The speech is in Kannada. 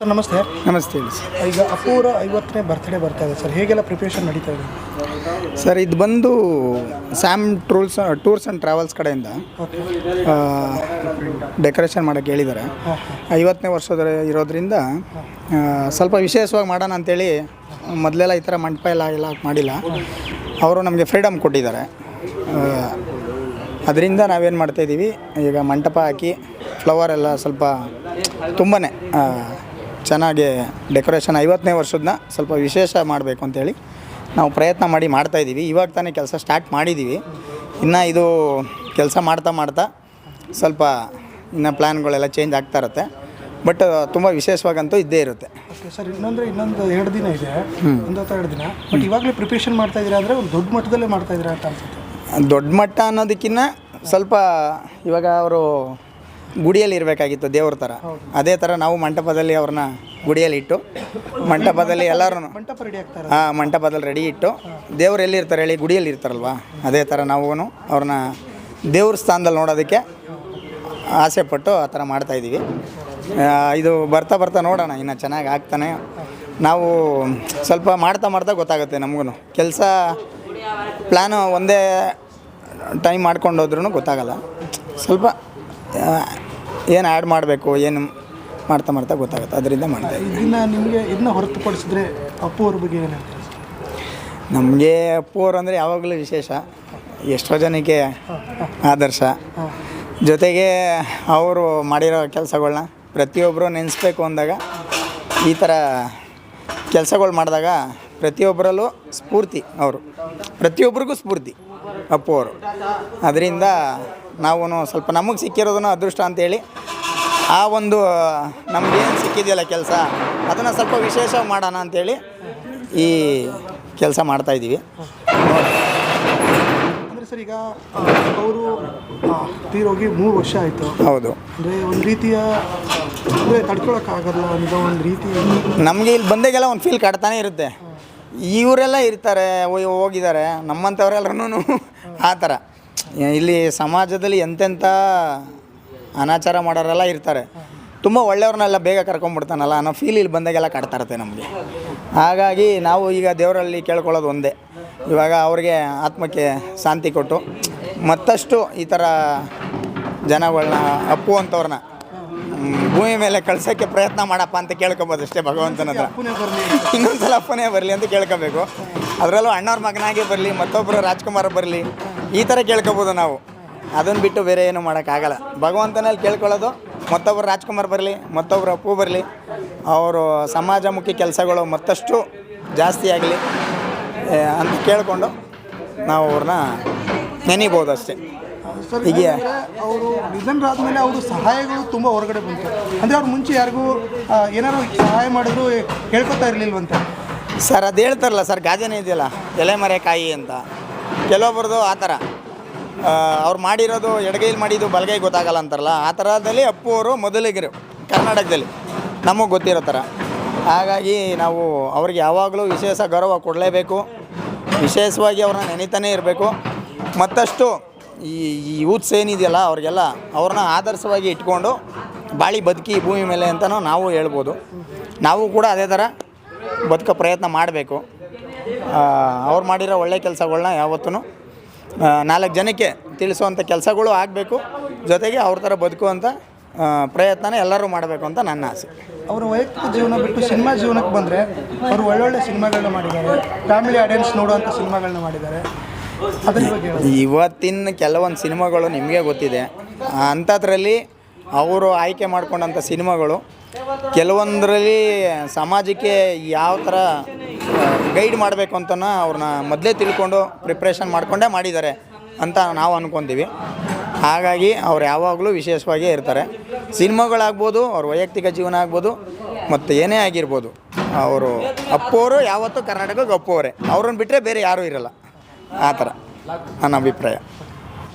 ಸರ್ ನಮಸ್ತೆ. ನಮಸ್ತೆ ಹೇಳಿ ಸರ್. ಈಗ ಅಪೂರ ಐವತ್ತನೇ ಬರ್ತ್ಡೇ ಬರ್ತಾ ಇದೆ ಸರ್. ಹೇಗೆಲ್ಲ ಪ್ರಿಪ್ರೇಷನ್ ನಡೀತಾ ಇದೆ? ಸರ್ ಇದು ಬಂದು ಸ್ಯಾಮ್ ಟ್ರೂಲ್ಸ್ ಟೂರ್ಸ್ ಆ್ಯಂಡ್ ಟ್ರಾವೆಲ್ಸ್ ಕಡೆಯಿಂದ ಡೆಕೋರೇಷನ್ ಮಾಡೋಕ್ಕೆ ಹೇಳಿದ್ದಾರೆ. ಐವತ್ತನೇ ವರ್ಷದ ಇರೋದ್ರಿಂದ ಸ್ವಲ್ಪ ವಿಶೇಷವಾಗಿ ಮಾಡೋಣ ಅಂತೇಳಿ ಮೊದಲೆಲ್ಲ ಈ ಥರ ಮಂಟಪ ಎಲ್ಲ ಎಲ್ಲ ಮಾಡಿಲ್ಲ. ಅವರು ನಮಗೆ ಫ್ರೀಡಮ್ ಕೊಟ್ಟಿದ್ದಾರೆ. ಅದರಿಂದ ನಾವೇನು ಮಾಡ್ತಾಯಿದ್ದೀವಿ ಈಗ ಮಂಟಪ ಹಾಕಿ ಫ್ಲವರ್ ಎಲ್ಲ ಸ್ವಲ್ಪ ತುಂಬಾ ಚೆನ್ನಾಗಿ ಡೆಕೋರೇಷನ್ ಐವತ್ತನೇ ವರ್ಷದನ್ನ ಸ್ವಲ್ಪ ವಿಶೇಷ ಮಾಡಬೇಕು ಅಂತೇಳಿ ನಾವು ಪ್ರಯತ್ನ ಮಾಡಿ ಮಾಡ್ತಾಯಿದ್ದೀವಿ ಇವಾಗ ತಾನೇ ಕೆಲಸ ಸ್ಟಾರ್ಟ್ ಮಾಡಿದ್ದೀವಿ. ಇನ್ನು ಇದು ಕೆಲಸ ಮಾಡ್ತಾ ಮಾಡ್ತಾ ಸ್ವಲ್ಪ ಇನ್ನು ಪ್ಲ್ಯಾನ್ಗಳೆಲ್ಲ ಚೇಂಜ್ ಆಗ್ತಾ ಇರುತ್ತೆ. ಬಟ್ ತುಂಬ ವಿಶೇಷವಾಗಂತೂ ಇದ್ದೇ ಇರುತ್ತೆ. ಓಕೆ ಸರ್ ಇನ್ನೊಂದ್ರೆ ಇನ್ನೊಂದು ಎರಡು ದಿನ ಇದೆ. ಒಂದು ಅಥವಾ ಎರಡು ದಿನ. ಬಟ್ ಇವಾಗಲೇ ಪ್ರಿಪ್ರೇಷನ್ ಮಾಡ್ತಾ ಇದ್ದೀರಾ ಅಂದರೆ ಒಂದು ದೊಡ್ಡ ಮಟ್ಟದಲ್ಲೇ ಮಾಡ್ತಾ ಇದ್ದೀರಾ ಅಂತ ಅನ್ಸುತ್ತೆ. ದೊಡ್ಡ ಮಟ್ಟ ಅನ್ನೋದಕ್ಕಿಂತ ಸ್ವಲ್ಪ ಇವಾಗ ಅವರು ಗುಡಿಯಲ್ಲಿ ಇರಬೇಕಾಗಿತ್ತು ದೇವ್ರ ಥರ. ಅದೇ ಥರ ನಾವು ಮಂಟಪದಲ್ಲಿ ಅವ್ರನ್ನ ಗುಡಿಯಲ್ಲಿ ಇಟ್ಟು ಮಂಟಪದಲ್ಲಿ ಎಲ್ಲರೂ ಮಂಟಪ ರೆಡಿ ಆಗ್ತಾರೆ ಹಾಂ ಮಂಟಪದಲ್ಲಿ ರೆಡಿ ಇಟ್ಟು ದೇವ್ರು ಎಲ್ಲಿರ್ತಾರೆ ಹೇಳಿ ಗುಡಿಯಲ್ಲಿ ಇರ್ತಾರಲ್ವ ಅದೇ ಥರ ನಾವು ಅವ್ರನ್ನ ದೇವ್ರ ಸ್ಥಾನದಲ್ಲಿ ನೋಡೋದಕ್ಕೆ ಆಸೆ ಪಟ್ಟು ಆ ಥರ ಮಾಡ್ತಾಯಿದ್ದೀವಿ ಇದು ಬರ್ತಾ ಬರ್ತಾ ನೋಡೋಣ ಇನ್ನು ಚೆನ್ನಾಗಿ ಆಗ್ತಾನೆ. ನಾವು ಸ್ವಲ್ಪ ಮಾಡ್ತಾ ಮಾಡ್ತಾ ಗೊತ್ತಾಗುತ್ತೆ ನಮಗೂ ಕೆಲಸ ಪ್ಲ್ಯಾನು ಒಂದೇ ಟೈಮ್ ಮಾಡ್ಕೊಂಡು ಹೋದ್ರೂ ಗೊತ್ತಾಗಲ್ಲ. ಸ್ವಲ್ಪ ಏನು ಆ್ಯಡ್ ಮಾಡಬೇಕು ಏನು ಮಾಡ್ತಾ ಮಾಡ್ತಾ ಗೊತ್ತಾಗುತ್ತೆ. ಅದರಿಂದ ಮಾಡ್ತಾ ಇದನ್ನು ನಿಮಗೆ ಇದನ್ನ ಹೊರತುಪಡಿಸಿದ್ರೆ ಅಪ್ಪು ಅವ್ರ ಬಗ್ಗೆ ಏನು ನಮಗೆ ಅಪ್ಪು ಅಪ್ಪೋರು ಅಂದರೆ ಯಾವಾಗಲೂ ವಿಶೇಷ. ಎಷ್ಟೋ ಜನಕ್ಕೆ ಆದರ್ಶ. ಜೊತೆಗೆ ಅವರು ಮಾಡಿರೋ ಕೆಲಸಗಳನ್ನ ಪ್ರತಿಯೊಬ್ಬರು ನೆನೆಸ್ಬೇಕು ಅಂದಾಗ ಈ ಥರ ಕೆಲಸಗಳು ಮಾಡಿದಾಗ ಪ್ರತಿಯೊಬ್ಬರಲ್ಲೂ ಸ್ಫೂರ್ತಿ ಅವರು. ಪ್ರತಿಯೊಬ್ಬರಿಗೂ ಸ್ಫೂರ್ತಿ ಅಪ್ಪು ಅವರು. ಅದರಿಂದ ನಾವು ಸ್ವಲ್ಪ ನಮಗೆ ಸಿಕ್ಕಿರೋದನ್ನು ಅದೃಷ್ಟ ಅಂತೇಳಿ ಆ ಒಂದು ನಮಗೇನು ಸಿಕ್ಕಿದೆಯಲ್ಲ ಕೆಲಸ ಅದನ್ನು ಸ್ವಲ್ಪ ವಿಶೇಷ ಮಾಡೋಣ ಅಂತೇಳಿ ಈ ಕೆಲಸ ಮಾಡ್ತಾಯಿದ್ದೀವಿ ಅಂದರೆ ಸರ್ ಈಗ ಅವರು ತೀರೋಗಿ ಮೂರು ವರ್ಷ ಆಯಿತು. ಹೌದು. ಅಂದರೆ ಒಂದು ರೀತಿಯ ಅಂದರೆ ತಡ್ಕೊಳಕ್ಕಾಗಲ್ಲ ಅನ್ನೋ ಒಂದು ರೀತಿ ನಮಗೆ ಇಲ್ಲಿ ಬಂದಾಗೆಲ್ಲ ಒಂದು ಫೀಲ್ ಕಾಡ್ತಾನೆ ಇರುತ್ತೆ. ಇವರೆಲ್ಲ ಇರ್ತಾರೆ ಹೋಗಿದ್ದಾರೆ ನಮ್ಮಂಥವ್ರೆಲ್ಲರೂ ಆ ಥರ. ಇಲ್ಲಿ ಸಮಾಜದಲ್ಲಿ ಎಂತೆಂಥ ಅನಾಚಾರ ಮಾಡೋರೆಲ್ಲ ಇರ್ತಾರೆ. ತುಂಬ ಒಳ್ಳೆಯವ್ರನ್ನೆಲ್ಲ ಬೇಗ ಕರ್ಕೊಂಡ್ಬಿಡ್ತಾನಲ್ಲ ಅನ್ನೋ ಫೀಲ್ ಇಲ್ಲಿ ಬಂದಾಗೆಲ್ಲ ಕಾಡ್ತಾ ಇರುತ್ತೆ ನಮಗೆ. ಹಾಗಾಗಿ ನಾವು ಈಗ ದೇವರಲ್ಲಿ ಕೇಳ್ಕೊಳ್ಳೋದು ಒಂದೇ. ಇವಾಗ ಅವ್ರಿಗೆ ಆತ್ಮಕ್ಕೆ ಶಾಂತಿ ಕೊಟ್ಟು ಮತ್ತಷ್ಟು ಈ ಥರ ಜನಗಳನ್ನ ಅಪ್ಪು ಅಂಥವ್ರನ್ನ ಹ್ಮ್, ಭೂಮಿ ಮೇಲೆ ಕಳ್ಸೋಕ್ಕೆ ಪ್ರಯತ್ನ ಮಾಡಪ್ಪ ಅಂತ ಕೇಳ್ಕೊಬೋದು ಅಷ್ಟೇ ಭಗವಂತನ ಹತ್ರ. ಇನ್ನೊಂದ್ಸಲ ಅಪ್ಪನೇ ಬರಲಿ ಅಂತ ಕೇಳ್ಕೊಬೇಕು. ಅದರಲ್ಲೂ ಅಣ್ಣವ್ರ ಮಗನಾಗೆ ಬರಲಿ ಮತ್ತೊಬ್ಬರು ರಾಜ್ಕುಮಾರ್ ಬರಲಿ ಈ ಥರ ಕೇಳ್ಕೊಬೋದು ನಾವು. ಅದನ್ನು ಬಿಟ್ಟು ಬೇರೆ ಏನು ಮಾಡೋಕ್ಕಾಗಲ್ಲ. ಭಗವಂತನಲ್ಲಿ ಕೇಳ್ಕೊಳ್ಳೋದು ಮತ್ತೊಬ್ಬರು ರಾಜ್ಕುಮಾರ್ ಬರಲಿ ಮತ್ತೊಬ್ಬರು ಅಪ್ಪು ಬರಲಿ ಅವರು ಸಮಾಜಮುಖಿ ಕೆಲಸಗಳು ಮತ್ತಷ್ಟು ಜಾಸ್ತಿ ಆಗಲಿ ಅಂತ ಕೇಳಿಕೊಂಡು ನಾವು ಅವ್ರನ್ನ ನೆನಿಬೋದು ಅಷ್ಟೇ. ಸರ್ ಹೀಗೆ. ಅವರು ನಿಧನರಾದ್ಮೇಲೆ ಅವರು ಸಹಾಯಗಳು ತುಂಬ ಹೊರಗಡೆ ಬಂತು. ಅಂದರೆ ಅವ್ರು ಮುಂಚೆ ಯಾರಿಗೂ ಏನಾದ್ರು ಸಹಾಯ ಮಾಡಿದ್ರು ಹೇಳ್ಕೊತಾ ಇರಲಿಲ್ವಂತೆ. ಸರ್ ಅದು ಹೇಳ್ತಾರಲ್ಲ ಸರ್ ಗಾದೆನೇ ಇದೆಯಲ್ಲ ಎಲೆ ಮರೆ ಕಾಯಿ ಅಂತ. ಕೆಲವೊಬ್ಬರದು ಆ ಥರ. ಅವ್ರು ಮಾಡಿರೋದು ಎಡಗೈಲಿ ಮಾಡಿದ್ದು ಬಲಗೈ ಗೊತ್ತಾಗಲ್ಲ ಅಂತಾರಲ್ಲ ಆ ಥರದಲ್ಲಿ ಅಪ್ಪು ಅವರು ಮೊದಲಿಗರು ಕರ್ನಾಟಕದಲ್ಲಿ. ನಮಗೆ ಗೊತ್ತಿರೋ ಥರ. ಹಾಗಾಗಿ ನಾವು ಅವ್ರಿಗೆ ಯಾವಾಗಲೂ ವಿಶೇಷ ಗೌರವ ಕೊಡಲೇಬೇಕು. ವಿಶೇಷವಾಗಿ ಅವ್ರನ್ನ ನೆನೀತಾನೇ ಇರಬೇಕು. ಮತ್ತಷ್ಟು ಈ ಈ ಯೂತ್ಸ್ ಏನಿದೆಯಲ್ಲ ಅವ್ರಿಗೆಲ್ಲ ಅವ್ರನ್ನ ಆದರ್ಶವಾಗಿ ಇಟ್ಕೊಂಡು ಬಾಳಿ ಬದುಕಿ ಭೂಮಿ ಮೇಲೆ ಅಂತಲೂ ನಾವು ಹೇಳ್ಬೋದು. ನಾವು ಕೂಡ ಅದೇ ಥರ ಬದುಕೋ ಪ್ರಯತ್ನ ಮಾಡಬೇಕು. ಅವ್ರು ಮಾಡಿರೋ ಒಳ್ಳೆ ಕೆಲಸಗಳನ್ನ ಯಾವತ್ತೂ ನಾಲ್ಕು ಜನಕ್ಕೆ ತಿಳಿಸುವಂಥ ಕೆಲಸಗಳು ಆಗಬೇಕು. ಜೊತೆಗೆ ಅವ್ರ ಥರ ಬದುಕುವಂಥ ಪ್ರಯತ್ನ ಎಲ್ಲರೂ ಮಾಡಬೇಕು ಅಂತ ನನ್ನ ಆಸೆ. ಅವರು ವೈಯಕ್ತಿಕ ಜೀವನ ಬಿಟ್ಟು ಸಿನಿಮಾ ಜೀವನಕ್ಕೆ ಬಂದರೆ ಅವರು ಒಳ್ಳೊಳ್ಳೆ ಸಿನಿಮಾಗಳನ್ನ ಮಾಡಿದ್ದಾರೆ. ಫ್ಯಾಮಿಲಿ ಆಡಿಯನ್ಸ್ ನೋಡುವಂಥ ಸಿನಿಮಾಗಳನ್ನ ಮಾಡಿದ್ದಾರೆ. ಇವತ್ತಿನ ಕೆಲವೊಂದು ಸಿನಿಮಾಗಳು ನಿಮಗೆ ಗೊತ್ತಿದೆ. ಅಂಥದ್ರಲ್ಲಿ ಅವರು ಆಯ್ಕೆ ಮಾಡ್ಕೊಂಡಂಥ ಸಿನಿಮಾಗಳು, ಕೆಲವೊಂದರಲ್ಲಿ ಸಮಾಜಕ್ಕೆ ಯಾವ ಥರ ಗೈಡ್ ಮಾಡಬೇಕು ಅಂತನ ಅವ್ರನ್ನ ಮೊದಲೇ ತಿಳ್ಕೊಂಡು ಪ್ರಿಪ್ರೇಷನ್ ಮಾಡಿಕೊಂಡೇ ಮಾಡಿದ್ದಾರೆ ಅಂತ ನಾವು ಅಂದ್ಕೊತೀವಿ ಹಾಗಾಗಿ ಅವ್ರು ಯಾವಾಗಲೂ ವಿಶೇಷವಾಗೇ ಇರ್ತಾರೆ. ಸಿನಿಮಾಗಳಾಗ್ಬೋದು, ಅವ್ರ ವೈಯಕ್ತಿಕ ಜೀವನ ಆಗ್ಬೋದು, ಮತ್ತು ಏನೇ ಆಗಿರ್ಬೋದು, ಅವರು ಅಪ್ಪೋರು ಯಾವತ್ತೂ ಕರ್ನಾಟಕಕ್ಕೆ ಅಪ್ಪೋರೆ ಅವ್ರನ್ನ ಬಿಟ್ಟರೆ ಬೇರೆ ಯಾರೂ ಇರಲ್ಲ. ಆ ಥರ ನನ್ನ ಅಭಿಪ್ರಾಯ.